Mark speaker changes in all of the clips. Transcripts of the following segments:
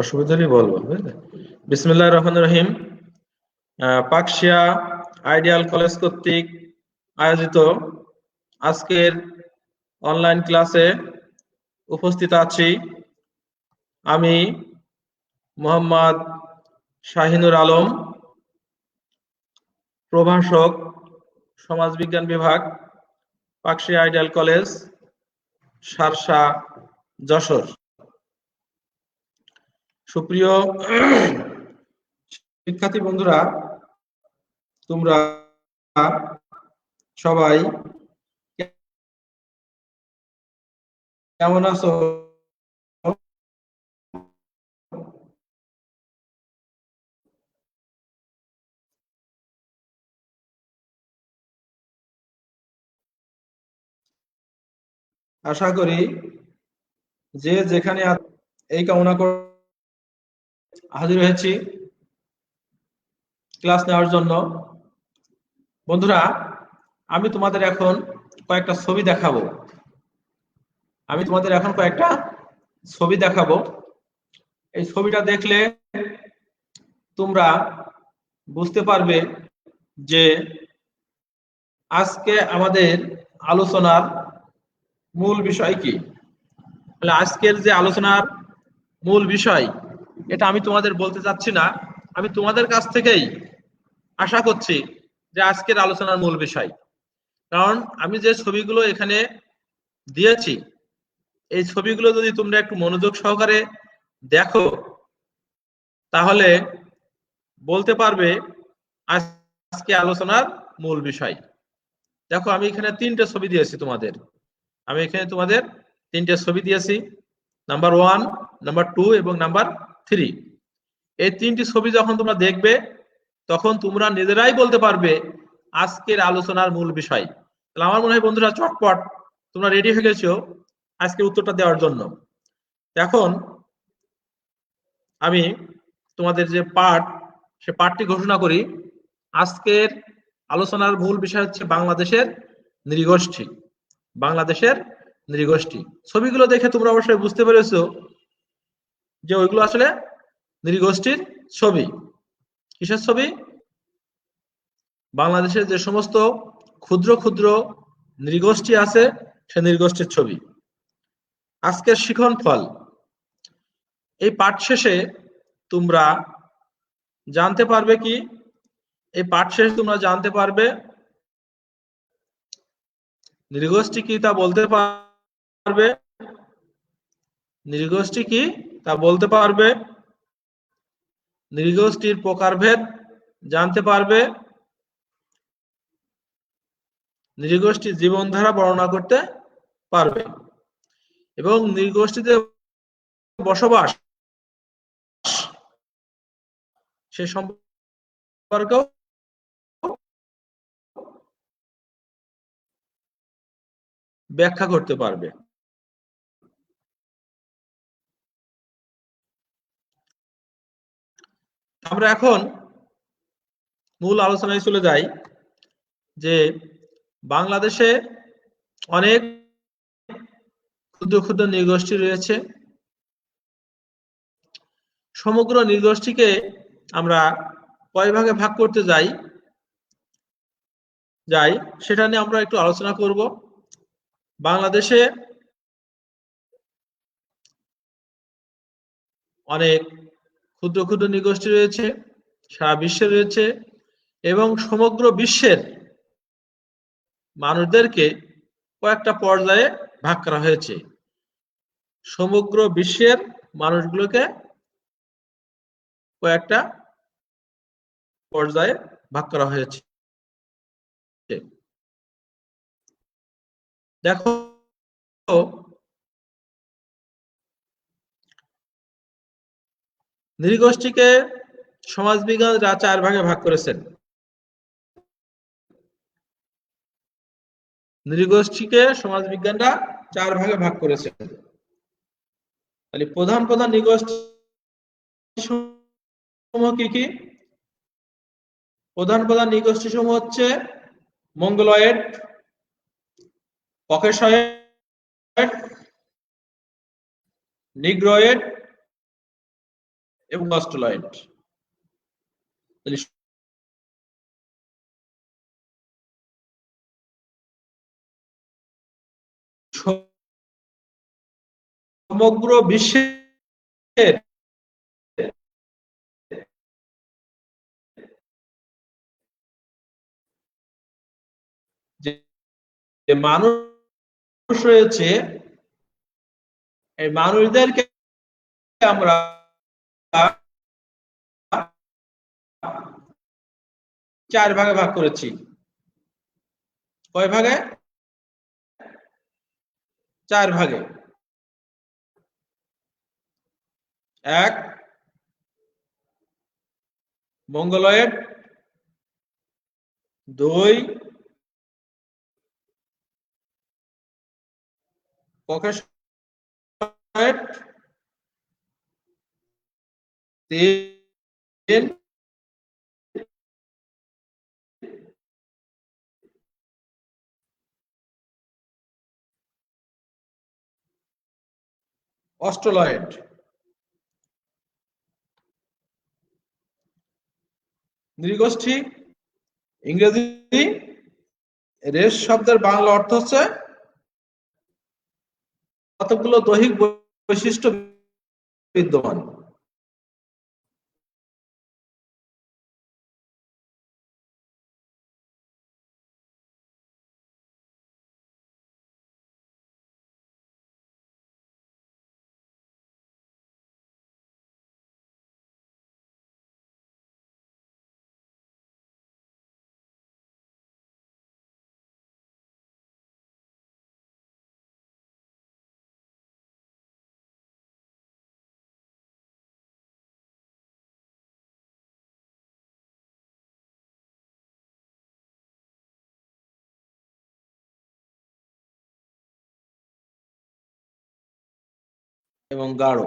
Speaker 1: অসুবিধা হলে বলব। বুঝলে বিসমিল্লাহ রহমান রহিম পাকশিয়া আইডিয়াল কলেজ কর্তৃক আয়োজিত আজকের অনলাইন ক্লাসে উপস্থিত আছি আমি মোহাম্মদ শাহিনুর আলম, প্রভাষক, সমাজবিজ্ঞান বিভাগ, পাকশিয়া আইডিয়াল কলেজ, সারসা যশোর। সুপ্রিয় শিক্ষার্থী বন্ধুরা তোমরা সবাই কেমন আছো? আশা করি যে যেখানে এই কামনা করে হাজির হয়েছি ক্লাস নেওয়ার জন্য। বন্ধুরা, আমি তোমাদের এখন কয়েকটা ছবি দেখাবো। আমি তোমাদের এখন কয়েকটা ছবি দেখাবো। এই ছবিটা দেখলে তোমরা বুঝতে পারবে যে আজকে আমাদের আলোচনার মূল বিষয় কি। আজকের যে আলোচনার মূল বিষয় এটা আমি তোমাদের বলতে চাচ্ছি না। আমি তোমাদের কাছ থেকেই আশা করছি যে আজকের আলোচনার মূল বিষয়। কারণ আমি যে ছবিগুলো এখানে দিয়েছি, এই ছবিগুলো যদি তোমরা একটু মনোযোগ সহকারে দেখো, তাহলে বলতে পারবে আজকে আলোচনার মূল বিষয়। দেখো, আমি এখানে তিনটে ছবি দিয়েছি তোমাদের। আমি এখানে তোমাদের তিনটে ছবি দিয়েছি। নাম্বার ওয়ান, নাম্বার টু এবং নাম্বার থ্রি এই তিনটি ছবি যখন তোমরা দেখবে, তখন তোমরা নিজেরাই বলতে পারবে আজকের আলোচনার মূল বিষয়। তাহলে আমার মনে হয় বন্ধুরা চটপট, তোমরা রেডি হয়ে গেছো আজকে উত্তরটা দেওয়ার জন্য। এখন আমি তোমাদের যে পাঠ সে পাঠটি ঘোষণা করি। আজকের আলোচনার মূল বিষয় হচ্ছে বাংলাদেশের নৃগোষ্ঠী। বাংলাদেশের নৃগোষ্ঠী। ছবিগুলো দেখে তোমরা অবশ্যই বুঝতে পেরেছ যে ওইগুলো আসলে নৃগোষ্ঠীর ছবি। কিসের ছবি? বাংলাদেশের যে সমস্ত ক্ষুদ্র ক্ষুদ্র নৃগোষ্ঠী আছে, সে নৃগোষ্ঠীর ছবি। আজকের শিখন ফল। এই পাঠ শেষে তোমরা জানতে পারবে কি? এই পাঠ শেষে তোমরা জানতে পারবে নৃগোষ্ঠী কি তা বলতে পারবে? নৃগোষ্ঠী কি তা বলতে পারবে নৃগোষ্ঠীর প্রকারভেদ জানতে পারবে। নৃগোষ্ঠীর জীবনধারা বর্ণনা করতে পারবে। এবং নৃগোষ্ঠীতে বসবাস সে সম্পর্কেও ব্যাখ্যা করতে পারবে। আমরা এখন মূল আলোচনায় চলে যাই যে বাংলাদেশে অনেক ক্ষুদ্র ক্ষুদ্র নৃগোষ্ঠী রয়েছে। সমগ্র নৃগোষ্ঠীকে আমরা কয় ভাগে ভাগ করতে যাই? যাই, সেটা নিয়ে আমরা একটু আলোচনা করব। বাংলাদেশে অনেক ক্ষুদ্র ক্ষুদ্র নিগোষ্ঠী রয়েছে, সারা বিশ্বে রয়েছে এবং সমগ্র বিশ্বের মানুষদেরকে কয়েকটা পর্যায়ে ভাগ করা হয়েছে। সমগ্র বিশ্বের মানুষগুলোকে কয়েকটা পর্যায়ে ভাগ করা হয়েছে। দেখো নৃগোষ্ঠীকে সমাজবিজ্ঞানরা চার ভাগে ভাগ করেছেন। নৃগোষ্ঠীকে সমাজবিজ্ঞানরা চার ভাগে ভাগ করেছেন। তাহলে প্রধান প্রধান নৃগোষ্ঠী সমূহ কি কি? প্রধান প্রধান নৃগোষ্ঠী সমূহ হচ্ছে মঙ্গলয়েড, ককেশয়েড, নিগ্রয়েড এবং অস্ট্রোলয়েড সমগ্র বিশ্বের যে মানুষ রয়েছে এই মানুষদেরকে আমরা চার ভাগে ভাগ করেছি। কয় ভাগে? চার ভাগে। এক মঙ্গলয়েড। দুই ককেশয়েড তিন অস্ট্রোলয়েড নৃগোষ্ঠী ইংরেজি রেস শব্দের বাংলা অর্থ হচ্ছে কতগুলো দৈহিক বৈশিষ্ট্য বিদ্যমান। এবং গাঢ়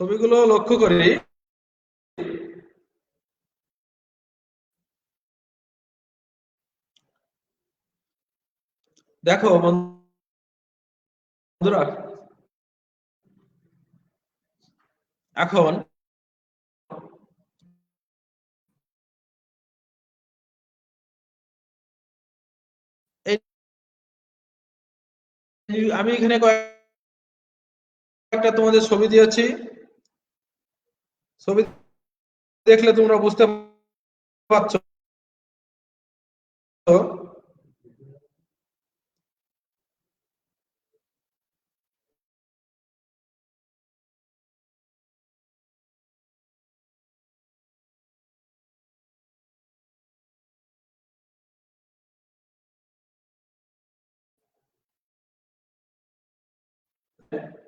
Speaker 1: ছবিগুলো লক্ষ্য করি। দেখো বন্ধুরা এখন আমি এখানে কয়েকটা তোমাদের ছবি দিয়েছি। ছবি দেখলে তোমরা বুঝতে পারছ Yeah.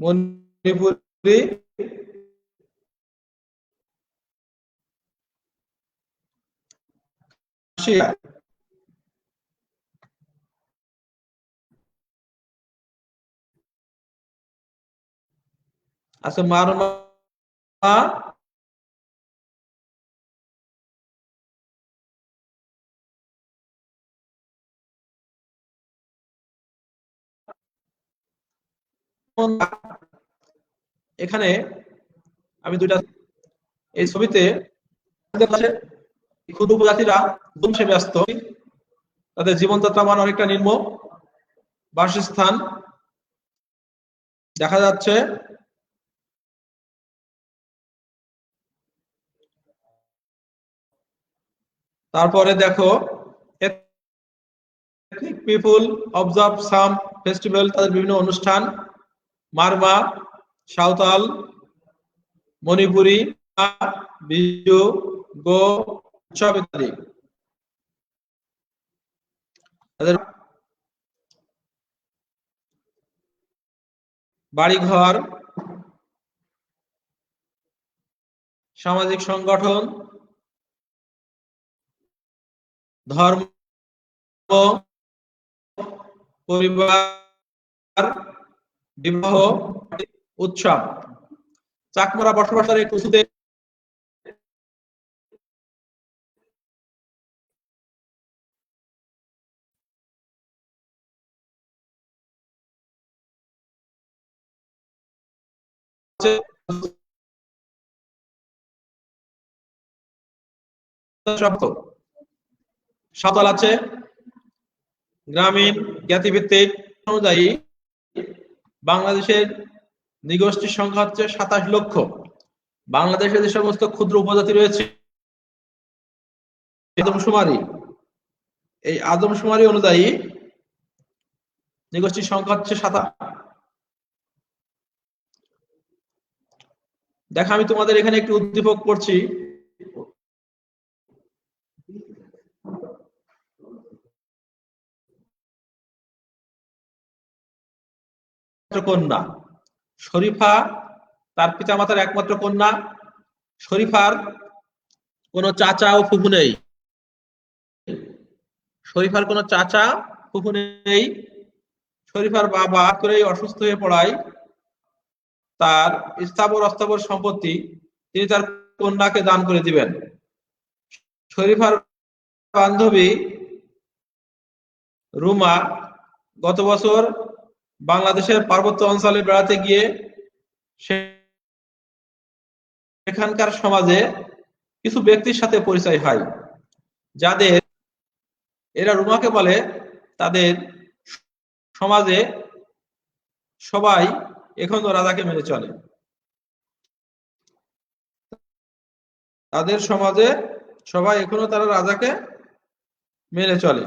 Speaker 1: মণিপুরি আছে মারমা এখানে আমি দুইটা এই ছবিতে ক্ষুদ্র উপজাতিরা ধ্বংসে ব্যস্ত। তাদের জীবনযাত্রা মান অনেকটা নিম্ন। বাসস্থান দেখা যাচ্ছে তারপরে দেখো পিপুল অবজার্ভ সাম ফেস্টিভ্যাল তাদের বিভিন্ন অনুষ্ঠান। মারমা সাঁওতাল মণিপুরি বিজু গো উৎসব ইত্যাদি। বাড়িঘর সামাজিক সংগঠন ধর্ম পরিবার বিবাহ উৎসব। চাকমারা বসবাসের কুসুতে সাঁওতাল আছে গ্রামীণ জ্ঞাতিভিত্তিক অনুযায়ী বাংলাদেশের নিগোষ্ঠীর সংখ্যা হচ্ছে সাতাশ লক্ষ। বাংলাদেশে যে সমস্ত ক্ষুদ্র উপজাতি রয়েছে আদমশুমারি, এই আদমশুমারি অনুযায়ী নিগোষ্ঠীর সংখ্যা হচ্ছে সাতা দেখা আমি তোমাদের এখানে একটি উদ্দীপক পড়ছি। কন্যা। শরীফা তার পিতামাতার একমাত্র কন্যা। শরীফার কোনো চাচা ও ফুফু নেই। শরীফার কোনো চাচা, ফুফু নেই। শরীফার বাবা করেই অসুস্থ হয়ে পড়ায়। তার স্থাবর অস্থাবর সম্পত্তি তিনি তার কন্যাকে দান করে দিবেন। শরীফার বান্ধবী রুমা গত বছর বাংলাদেশের পার্বত্য অঞ্চলে বেড়াতে গিয়ে সেখানকার সমাজে কিছু ব্যক্তির সাথে পরিচয় হয়, যাদের এরা রুমাকে বলে তাদের সমাজে সবাই এখনও রাজাকে মেনে চলে। তাদের সমাজে সবাই এখনও তারা রাজাকে মেনে চলে।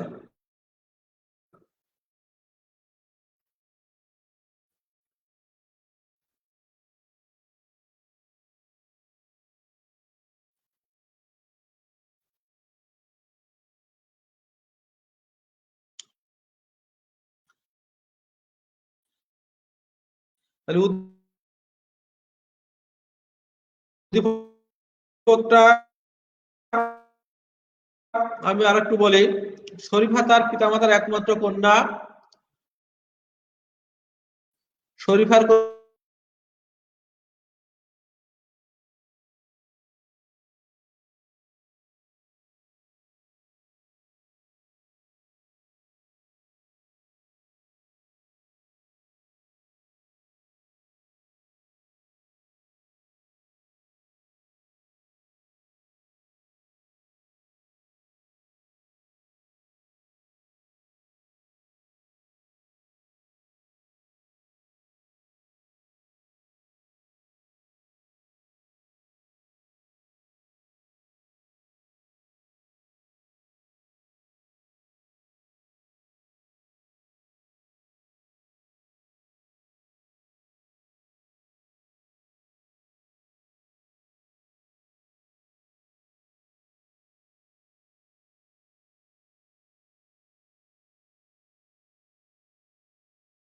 Speaker 1: তাহলে আমি আর একটু বলি শরীফা তার পিতামাতার একমাত্র কন্যা। শরীফার